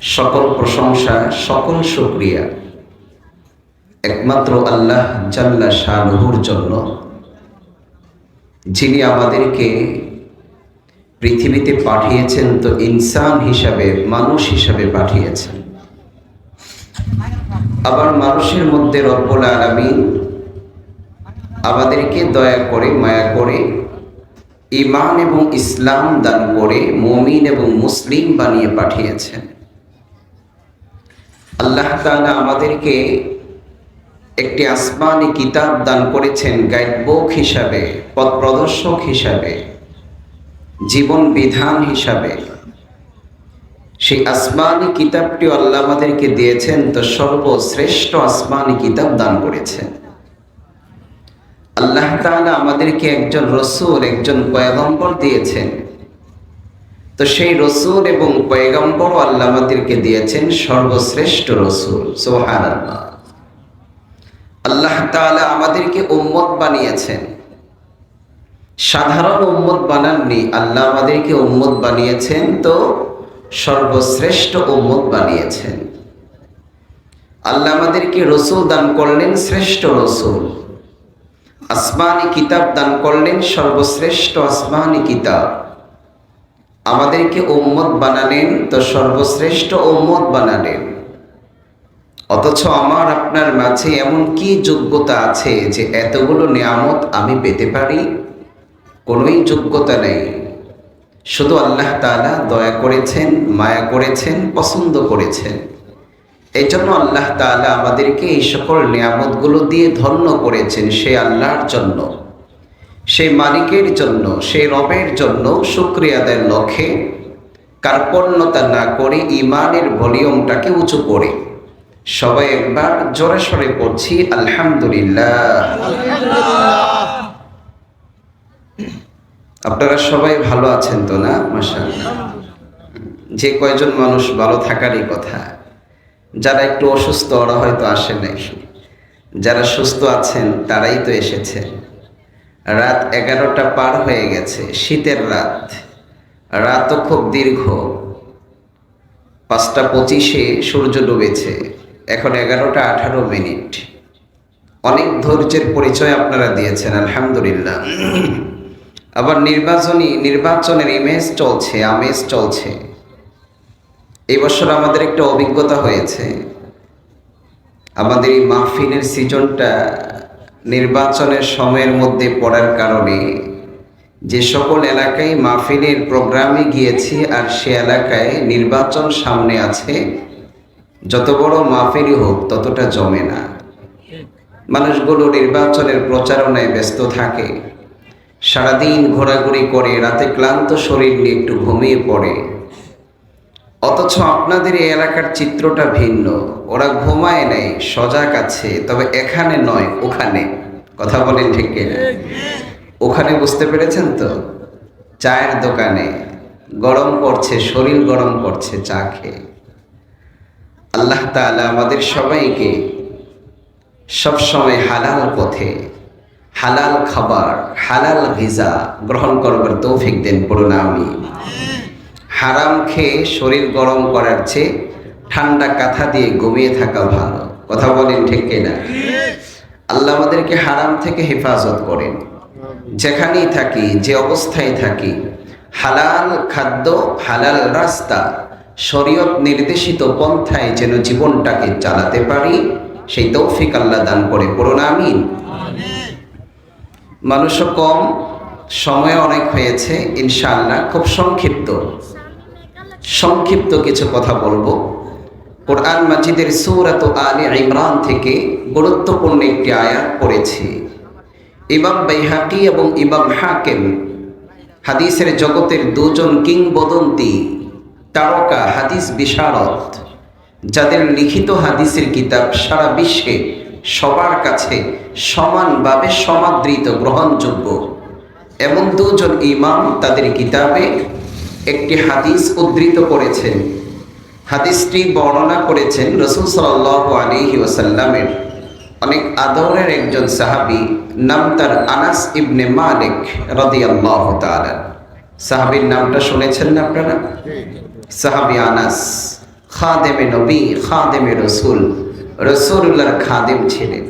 সকল প্রশংসা, সকল শুক্রিয়া। একমাত্র আল্লাহ জাল্লা শাহরুহুর জন্য, যিনি আমাদেরকে পৃথিবীতে পাঠিয়েছেন তো ইনসান হিসাবে, মানুষ হিসাবে পাঠিয়েছেন। আবার মানুষের মধ্যে রব্বুল আলমিন আমাদেরকে দয়া করে, মায়া করে ইমান এবং ইসলাম দান করে, মমিন এবং মুসলিম বানিয়ে পাঠিয়েছেন। আল্লাহ তাআলা আমাদেরকে একটি আসমানি কিতাব দান করেছেন গাইড বুক হিসাবে পথ প্রদর্শক হিসাবে, জীবন বিধান হিসাবে। সেই আসমানি কিতাবটি আল্লাহ আমাদেরকে দিয়েছেন, তো সর্বশ্রেষ্ঠ আসমানি কিতাব দান করেছেন। আল্লাহ তাআলা আমাদেরকে একজন রসুল, একজন পয়গম্বর দিয়েছেন। তো সেই রসুল এবং পয়গম্বর আল্লাহ দিয়েছেন সর্বশ্রেষ্ঠ রসুল সোহান আল্লাহ আল্লাহ তাআলা আমাদেরকে উম্মত বানিয়েছেন। সাধারণ উম্মত বানাননি, আল্লাহ আমাদেরকে উম্মত বানিয়েছেন, তো সর্বশ্রেষ্ঠ উম্মত বানিয়েছেন। আল্লাহ আমাদেরকে রসুল দান করলেন, শ্রেষ্ঠ রসুল। আসমানি কিতাব দান করলেন, সর্বশ্রেষ্ঠ আসমানি কিতাব। আমাদেরকে উম্মত বানালেন তো সর্বশ্রেষ্ঠ উম্মত বানালেন। অথচ আমার, আপনার মাঝে এমন কি যোগ্যতা আছে যে এতগুলো নিয়ামত আমি পেতে পারি? কোনোই যোগ্যতা নেই। শুধু আল্লাহ তাআলা দয়া করেছেন, মায়া করেছেন, পছন্দ করেছেন। এই জন্য আল্লাহ তাআলা আমাদেরকে এই সকল নিয়ামতগুলো দিয়ে ধন্য করেছেন সে আল্লাহর জন্য। সেই মালিকের জন্য সেই রবের জন্য শুক্রিয়া আদায়ের লক্ষ্যে কার্পণ্যতা না করে ইমানের ভলিউমটাকে উঁচু করে। সবাই একবার জোরে সরে পড়ছি, আলহামদুলিল্লাহ। আপনারা সবাই ভালো আছেন তো না? মাসা যে কয়জন মানুষ ভালো থাকারই কথা। যারা একটু অসুস্থ, ওরা হয়তো আসে নাই। যারা সুস্থ আছেন, তারাই তো এসেছেন। রাত এগারোটা পার হয়ে গেছে, শীতের রাত। রাতও খুব দীর্ঘ। পাঁচটা পঁচিশে সূর্য ডুবেছে, এখন এগারোটা আঠারো মিনিট। অনেক ধৈর্যের পরিচয় আপনারা দিয়েছেন, আলহামদুলিল্লাহ। আবার নির্বাচনী, নির্বাচনের ইমেজ চলছে, আমেজ চলছে। এই বছর আমাদের একটা অভিজ্ঞতা হয়েছে। আমাদের এই মাহফিলের সিজনটা নির্বাচনের সময়ের মধ্যে পড়ার কারণে যে সকল এলাকায় মাহফিলের প্রোগ্রামে গিয়েছি আর সে এলাকায় নির্বাচন সামনে আছে, যত বড় মাহফিলই হোক, ততটা জমে না। মানুষগুলো নির্বাচনের প্রচারণায় ব্যস্ত থাকে। সারাদিন ঘোরাঘুরি করে, রাতে ক্লান্ত শরীর নিয়ে একটু ঘুমিয়ে পড়ে। অথচ আপনাদের এই এলাকার চিত্রটা ভিন্ন। ওরা ঘুমায় নেই, সজাগ আছে, তবে এখানে নয়, ওখানে। কথা বলেন ঠিক ওখানে বুঝতে পেরেছেন তো? চায়ের দোকানে। গরম করছে শরীর গরম করছে চা খেয়ে। আল্লাহ তাআলা আমাদের সবাইকে সবসময় হালাল পথে হালাল খাবার, হালাল ভিজা গ্রহণ করবার তৌফিক দেন, পড়ুন আমি হারাম খেয়ে শরীর গরম করার চেয়ে ঠান্ডা কাঁথা দিয়ে ঘুমিয়ে থাকা ভালো। কথা বলেন ঠিক কিনা? আল্লাহ আমাদেরকে হারাম থেকে হেফাজত করেন। যেখানেই থাকি, যে অবস্থায় থাকি, হালাল খাদ্য, হালাল রাস্তা, শরীয়ত নির্দেশিত পন্থায় যেন জীবনটাকে চালাতে পারি, সেই তৌফিক আল্লাহ দান করে। পড়ুন, আমিন। মানুষও কম, সময় অনেক হয়েছে, ইনশাআল্লাহ, খুব সংক্ষিপ্ত। সংক্ষিপ্ত কিছু কথা বলব। কোরআন মাজিদের সৌরাত আলী ইমরান থেকে গুরুত্বপূর্ণ একটি আয়াত পড়েছি। ইমাম বাইহাকি এবং ইমাম হাকেম হাদিসের জগতের দুজন কিংবদন্তি তারকা হাদিস বিশারদ, যাদের লিখিত হাদিসের কিতাব সারা বিশ্বে সবার কাছে সমানভাবে সমাদৃত গ্রহণযোগ্য। এমন দুজন ইমাম তাদের কিতাবে একটি হাদিস উদ্ধৃত করেছেন। হাদিসটি বর্ণনা করেছেন রসুল সাল আলী ওসাল্লামের অনেক আদরের একজন সাহাবি, নাম তার আনাস ইবনে মালিক রদিয়াল্লাহ তাআলা। সাহাবীর নামটা শুনেছেন না আপনারা? সাহাবি আনাস, খাদেমে নবী, খাদেমে রসুল রসুল্লাহর খাদেম ছিলেন।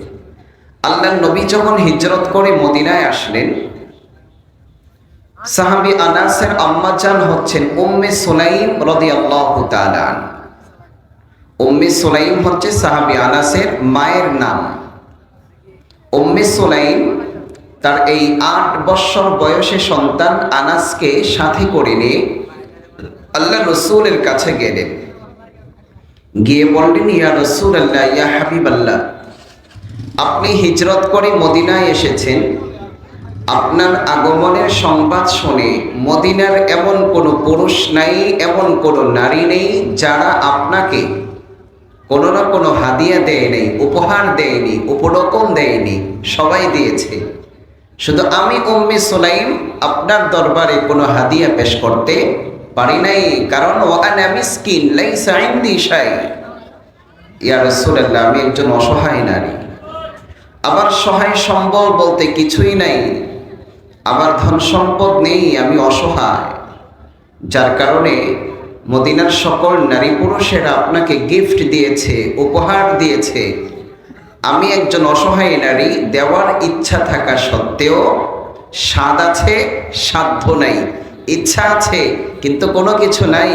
আল্লাহ নবী যখন হিজরত করে মদিনায় আসলেন সাহাবি আনাসের আম্মাজান হচ্ছেন উম্মে সোলাইম রদি আল্লাহ উম্মে সোলাইম হচ্ছে সাহাবি আনাসের মায়ের নাম। উম্মে সোলাইম তার এই আট বৎসর বয়সে সন্তান আনাসকে সাথে করে নিয়ে আল্লাহ রসুলের কাছে গেলেন। গিয়ে বললেন, ইয়া রসুল আল্লাহ ইয়া হাবিব আল্লাহ আপনি হিজরত করে মদিনায় এসেছেন। আপনার আগমনের সংবাদ শুনে মদিনার এমন কোনো পুরুষ নাই, এমন কোনো নারী নেই যারা আপনাকে কোনো না কোনো হাদিয়া দেয় নেই, উপহার দেয়নি উপরকম দেয়নি সবাই দিয়েছে। শুধু আমি উম্মে সোলাইম আপনার দরবারে কোনো হাদিয়া পেশ করতে পারি নাই, কারণ ওয়ানা মিসকিন লাইসা ইনদি শাই। ইয়া রাসূলুল্লাহ, আমি একজন অসহায় নারী। আমার সহায় সম্বল বলতে কিছুই নাই। আমার ধন সম্পদ নেই, আমি অসহায়। যার কারণে মদিনার সকল নারী পুরুষেরা আপনাকে গিফট দিয়েছে, উপহার দিয়েছে। আমি একজন অসহায় নারী, দেওয়ার ইচ্ছা থাকা সত্ত্বেও স্বাদ আছে, সাধ্য নাই। ইচ্ছা আছে, কিন্তু কোনো কিছু নাই।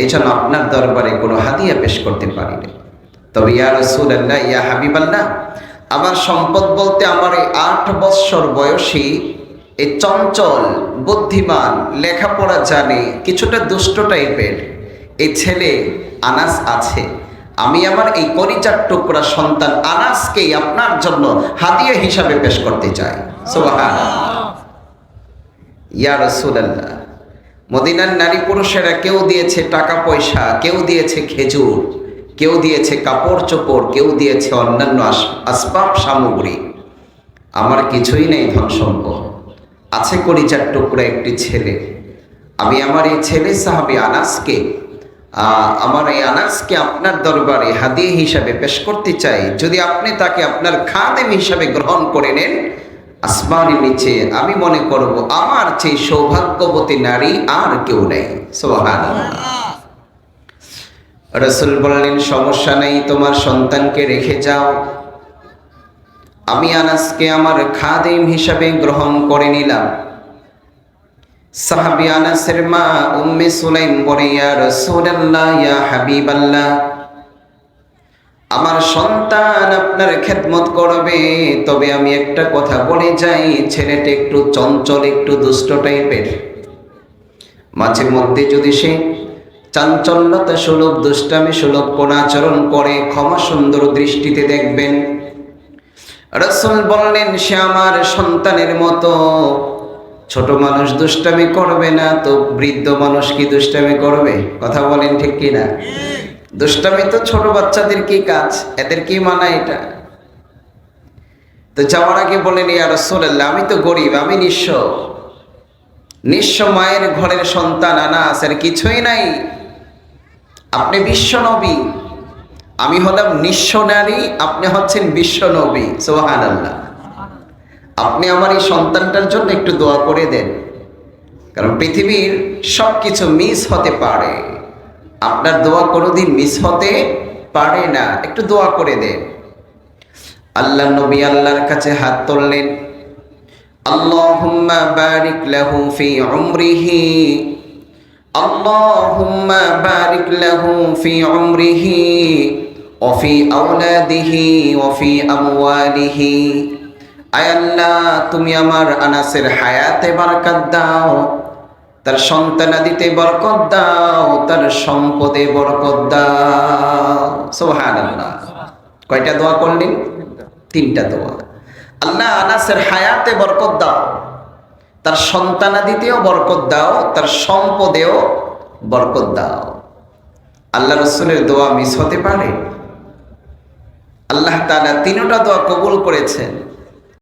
এই জন্য আপনার দরবারে কোনো হাদিয়া পেশ করতে পারি না তবে ইয়া রসুল আল্লাহ ইয়া হাবিব আল্লাহ আমার সম্পদ বলতে আমার এই আট বৎসর বয়সী এই চঞ্চল, বুদ্ধিমান, লেখাপড়া জানে, কিছুটা দুষ্ট টাইপের। এই ছেলে আনাস আছে। আমি আমার এই করিচার টুকরা সন্তান আনাসকেই আপনার জন্য হাদিয়া হিসাবে পেশ করতে চাই। সুবহান ইয়া রসুলাল্লাহ, মদিনার নারী পুরুষেরা কেউ দিয়েছে টাকা পয়সা, কেউ দিয়েছে খেজুর, কেউ দিয়েছে কাপড় চোপড়, কেউ দিয়েছে অন্যান্য আসবাব সামগ্রী। আমার কিছুই নেই ধন সম্পদ আছে করিচার টুকরা একটি ছেলে। আমি আমার এই ছেলে সাহাবি আনাসকে আমার এই আনাসকে আপনার দরবারে হাদিয়ে হিসাবে পেশ করতে চাই। যদি আপনি তাকে আপনার খাদেম হিসাবে গ্রহণ করে নেন, আসমানের নিচে আমি মনে করব আমার চেয়ে সৌভাগ্যবতী নারী আর কেউ নেই। রসুল বললেন, সমস্যা নেই, তোমার সন্তানকে রেখে যাও। আমি আনাসকে আমার খাদিম হিসাবে গ্রহণ করে নিলাম। সাহাবি আনাসের মা উম্মে সুলাইম বলে, ইয়া রাসূলুল্লাহ, ইয়া হাবিবাল্লাহ, আমার সন্তান আপনার খেদমত করবে। তবে আমি একটা কথা বলে যাই, ছেলেটা একটু চঞ্চল, একটু দুষ্ট টাইপের। মাঝে মধ্যে যদি সে চাঞ্চল্যতা সুলভ, দুষ্টামি সুলভ কোন আচরণ করে, ক্ষমা সুন্দর দৃষ্টিতে দেখবেন। রসুল বললেন, সে আমার সন্তানের মতো। ছোট মানুষ দুষ্টামি করবে না, তো বৃদ্ধ মানুষ কি দুষ্টামি করবে? কথা বলেন ঠিক কিনা? দুষ্টামি তো ছোট বাচ্চাদের কি কাজ? এদের কি মানা এটা? তো যাওয়ার আগে বলেন, ইয়া রসুল্লাহ আমি তো গরিব, আমি নিঃস্ব। নিঃস্ব মায়ের ঘরের সন্তান, আনাস, এর কিছুই নাই। আপনি বিশ্ব নবী। আমি হলাম নিঃস্ব নারী, আপনি হচ্ছেন বিশ্ব নবী সোহান আল্লাহ আপনি আমার এই সন্তানটার জন্য একটু দোয়া করে দেন। কারণ পৃথিবীর সব কিছু মিস হতে পারে। আপনার দোয়া কোনোদিন মিস হতে পারে না। একটু দোয়া করে দেন। আল্লাহ নবী আল্লাহর কাছে হাত তুললেন। আল্লাহুম্মা বারিক লাহু ফি উমরিহি। আল্লাহুম্মা বারিক লাহু ফি উমরিহি। وفي أولاده وفي أمواله আয় আল্লাহ তুমি আমার আনাসের হায়াতে বরকত দাও তার সন্তানাদিতে বরকত দাও তার সম্পদে বরকত দাও সুবহানাল্লাহ কয়টা দোয়া করলেন তিনটা দোয়া আল্লাহ আনাসের হায়াতে বরকত দাও তার সন্তানাদিতেও বরকত দাও তার সম্পদেও বরকত দাও আল্লাহ রসুলের দোয়া মিস হতে পারে আল্লাহ তালা তিনটা দোয়া কবুল করেছেন।